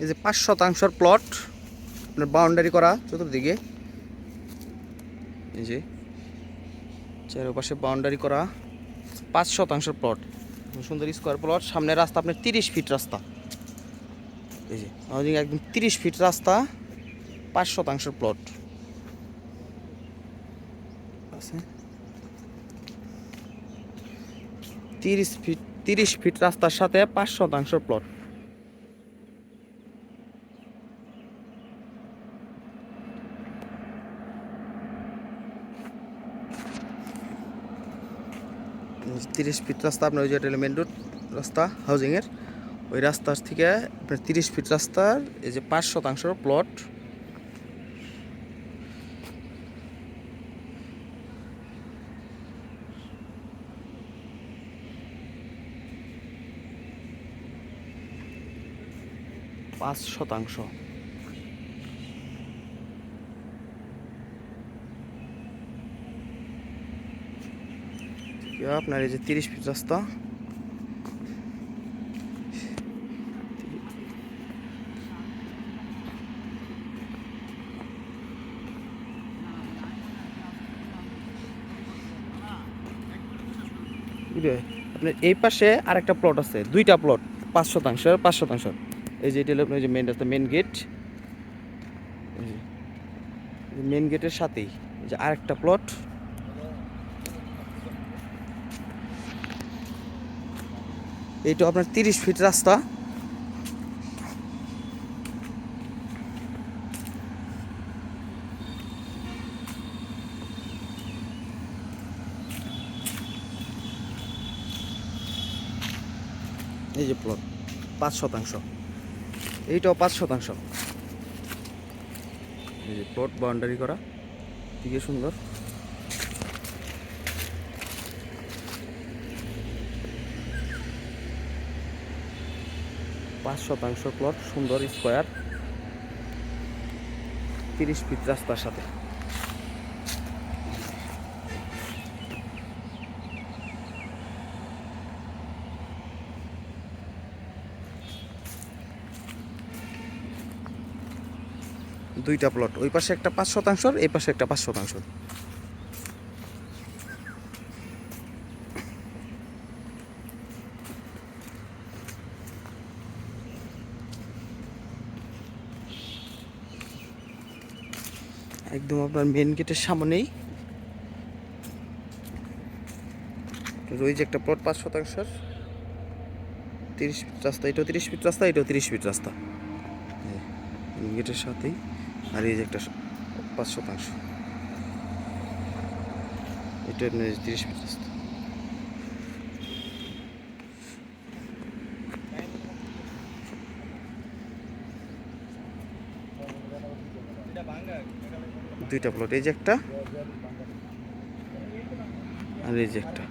এই যে পাঁচ শতাংশের প্লট আপনার বাউন্ডারি করা চতুর্দিকে। এই যে চারপাশে বাউন্ডারি করা পাঁচ শতাংশের প্লট সুন্দর স্কোয়ার প্লট সামনে রাস্তা, আপনার তিরিশ ফিট রাস্তা। এই যে হাউজিং একদম তিরিশ ফিট রাস্তা, পাঁচ শতাংশের প্লট আছে। তিরিশ ফিট তিরিশ ফিট রাস্তার সাথে পাঁচ শতাংশ প্লট তিরিশ ফিট রাস্তা, আপনার ওই যে মেন রোড রাস্তা হাউজিংয়ের ওই রাস্তার থেকে আপনার তিরিশ ফিট রাস্তার এই যে পাঁচ শতাংশ প্লট পাঁচ শতাংশ। আপনার এই যে তিরিশ ফিট রাস্তা? আপনার এই পাশে আরেকটা প্লট আছে, দুইটা প্লট পাঁচ শতাংশ পাঁচ শতাংশ। এই যে এটা হলো আপনার যে মেন রাস্তা মেন গেট মেন গেটের সাথেই যে আরেকটা প্লট এইটা আপনার তিরিশ ফিট রাস্তা এই যে প্লট পাঁচ শতাংশ। এইটাও পাঁচ শতাংশ। এই যে প্লট বাউন্ডারি করা দিকে সুন্দর। পাঁচ শতাংশ প্লট সুন্দর স্কোয়ার তিরিশ ফিট রাস্তার সাথে। দুইটা প্লট ওই পাশে একটা পাঁচ শতাংশ এই পাশে একটা পাঁচ শতাংশ একদম আপনার মেন গেটের সামনেই। রয়েছে একটা প্লট পাঁচ শতাংশের। তিরিশ ফিট রাস্তা, এটাও তিরিশ ফিট রাস্তা, এটাও তিরিশ ফিট রাস্তা। গেটের সাথেই আর এই যে একটা পাঁচ শতাংশ। এটা তিরিশ ফিট রাস্তা। দুইটা প্লট এই যে একটা আর এই যে একটা।